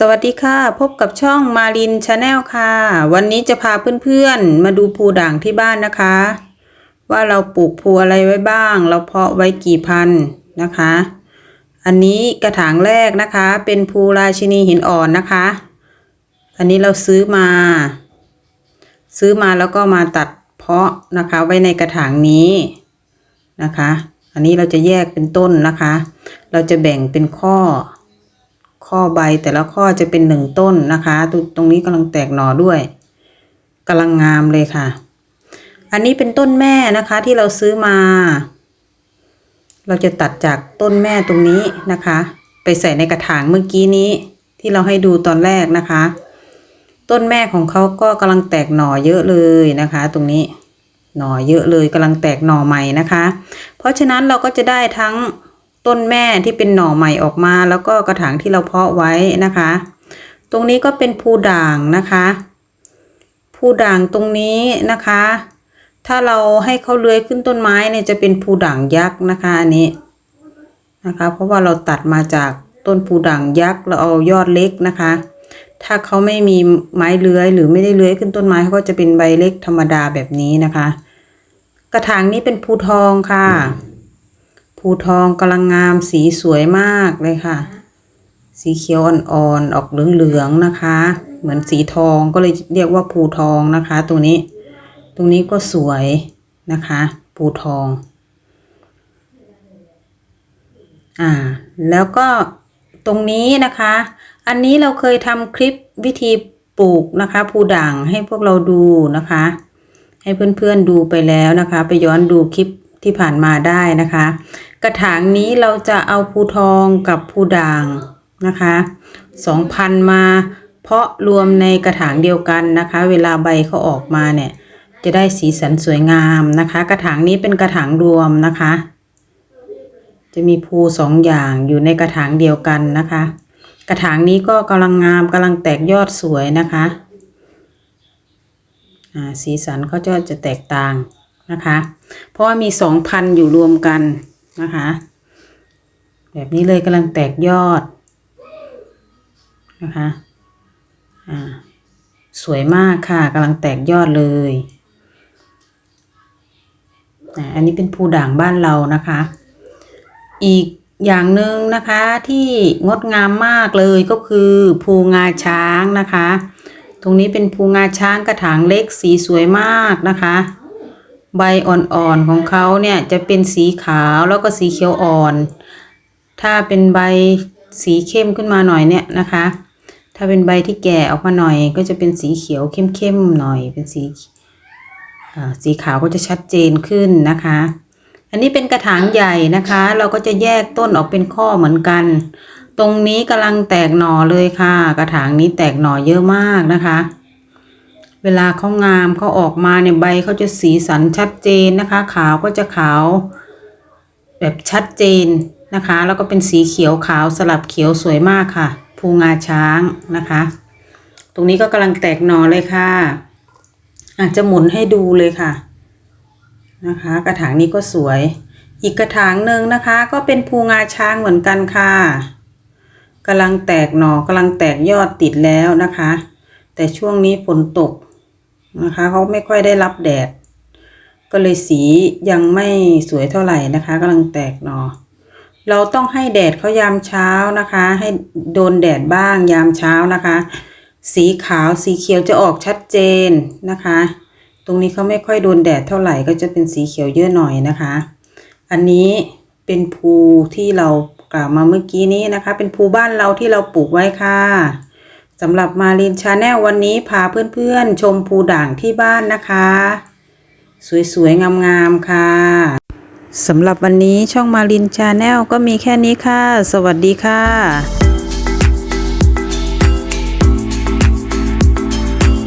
สวัสดีค่ะ พบกับช่องมารินชาแนลค่ะ วันนี้จะพาเพื่อนๆ มาดูภูด่างที่บ้านนะคะ ว่าเราปลูกภูอะไรไว้บ้าง เราเพาะไว้กี่พันนะคะ อันนี้กระถางแรกนะคะ เป็นภูราชินีหินอ่อนนะคะ อันนี้เราซื้อมา ซื้อมาแล้วก็มาตัดเพาะนะคะไว้ในกระถางนี้นะคะ อันนี้เราจะแยกเป็นต้นนะคะ เราจะแบ่งเป็นข้อ ข้อใบแต่ละข้อจะเป็นหนึ่งต้นนะคะตรงตรงนี้กำลังแตกหน่อด้วยกำลังงามเลยค่ะ อันนี้เป็นต้นแม่นะคะที่เราซื้อมา เราจะตัดจากต้นแม่ตรงนี้นะคะ ไปใส่ในกระถางเมื่อกี้นี้ ที่เราให้ดูตอนแรกนะคะ ต้นแม่ของเขาก็กำลังแตกหน่อเยอะเลยนะคะ ตรงนี้หน่อเยอะเลยกำลังแตกหน่อใหม่นะคะ เพราะฉะนั้นเราก็จะได้ทั้ง ต้นแม่ที่เป็นหน่อใหม่ออกมา แล้วก็กระถางที่เราเพาะไว้นะคะ ตรงนี้ก็เป็นภูด่างนะคะภูด่างตรงนี้นะคะ ถ้าเราให้เขาเลื้อยขึ้นต้นไม้เนี่ยจะเป็นภูด่างยักษ์นะคะอันนี้นะคะ เพราะว่าเราตัดมาจากต้นภูด่างยักษ์เราเอายอดเล็กนะคะ ถ้าเขาไม่มีไม้เลื้อยหรือไม่ได้เลื้อยขึ้นต้นไม้เขาก็จะเป็นใบเล็กธรรมดาแบบนี้นะคะ กระถางนี้เป็นภูทองค่ะ ภูทองกำลังงามสีสวยมากเลยค่ะ สีเขียวอ่อนๆออกเหลืองๆนะคะ เหมือนสีทองก็เลยเรียกว่าภูทองนะคะตรงนี้ ตรงนี้ก็สวยนะคะ ภูทอง อ่า แล้วก็ตรงนี้นะคะ อันนี้เราเคยทำคลิปวิธีปลูกนะคะภูด่างให้พวกเราดูนะคะ ให้เพื่อนๆดูไปแล้วนะคะ ไปย้อนดูคลิปที่ผ่านมาได้นะคะ กระถางนี้เราจะเอาภูทองกับภูด่างนะคะสองพันมาเพาะรวมในกระถางเดียวกันนะคะ เวลาใบเขาออกมาเนี่ยจะได้สีสันสวยงามนะคะ กระถางนี้เป็นกระถางรวมนะคะ จะมีภูสองอย่างอยู่ในกระถางเดียวกันนะคะ กระถางนี้ก็กำลังงามกำลังแตกยอดสวยนะคะอ่าสีสันเขาจะจะแตกต่างนะคะ เพราะว่ามีสองพันอยู่รวมกัน นะคะ แบบนี้เลยกำลังแตกยอดนะคะอ่าสวยมากค่ะกำลังแตกยอดเลยอันนี้เป็นภูด่างบ้านเรานะคะ อีกอย่างหนึ่งนะคะที่งดงามมากเลยก็คือภูงาช้างนะคะ ตรงนี้เป็นภูงาช้างกระถางเล็กสีสวยมากนะคะ ใบอ่อนๆของเขาเนี่ยจะเป็นสีขาวแล้วก็สีเขียวอ่อน ถ้าเป็นใบสีเข้มขึ้นมาหน่อยเนี่ยนะคะ ถ้าเป็นใบที่แก่ออกมาหน่อย ก็จะเป็นสีเขียวเข้มๆหน่อยเป็นสีสีขาวก็จะชัดเจนขึ้นนะคะ อันนี้เป็นกระถางใหญ่นะคะ เราก็จะแยกต้นออกเป็นข้อเหมือนกัน ตรงนี้กำลังแตกหน่อเลยค่ะ กระถางนี้แตกหน่อเยอะมากนะคะ เวลาเขางามเขาออกมาเนี่ยใบเขาจะสีสันชัดเจนนะคะ ขาวก็จะขาว แบบชัดเจนนะคะ แล้วก็เป็นสีเขียวขาวสลับเขียวสวยมากค่ะ ภูงาช้างนะคะ ตรงนี้ก็กำลังแตกหน่อเลยค่ะ อาจจะหมุนให้ดูเลยค่ะนะคะ กระถางนี้ก็สวย อีกกระถางหนึ่งนะคะ ก็เป็นภูงาช้างเหมือนกันค่ะกำลังแตกหน่อกำลังแตกยอดติดแล้วนะคะ แต่ช่วงนี้ฝนตก นะคะเขาไม่ค่อยได้รับแดด ก็เลยสียังไม่สวยเท่าไหร่นะคะกำลังแตกหนอ เราต้องให้แดดเขายามเช้านะคะ ให้โดนแดดบ้างยามเช้านะคะ สีขาวสีเขียวจะออกชัดเจนนะคะ ตรงนี้เขาไม่ค่อยโดนแดดเท่าไหร่ก็จะเป็นสีเขียวเยอะหน่อยนะคะ อันนี้เป็นภูที่เรากล่าวมาเมื่อกี้นี้นะคะ เป็นภูบ้านเราที่เราปลูกไว้ค่ะ สำหรับมารินชาแนลวันนี้พาเพื่อนๆ ชมภูด่างที่บ้านนะคะ สวยๆ งามๆ ค่ะ สำหรับวันนี้ช่องมารินชาแนลก็มีแค่นี้ค่ะ สวัสดีค่ะ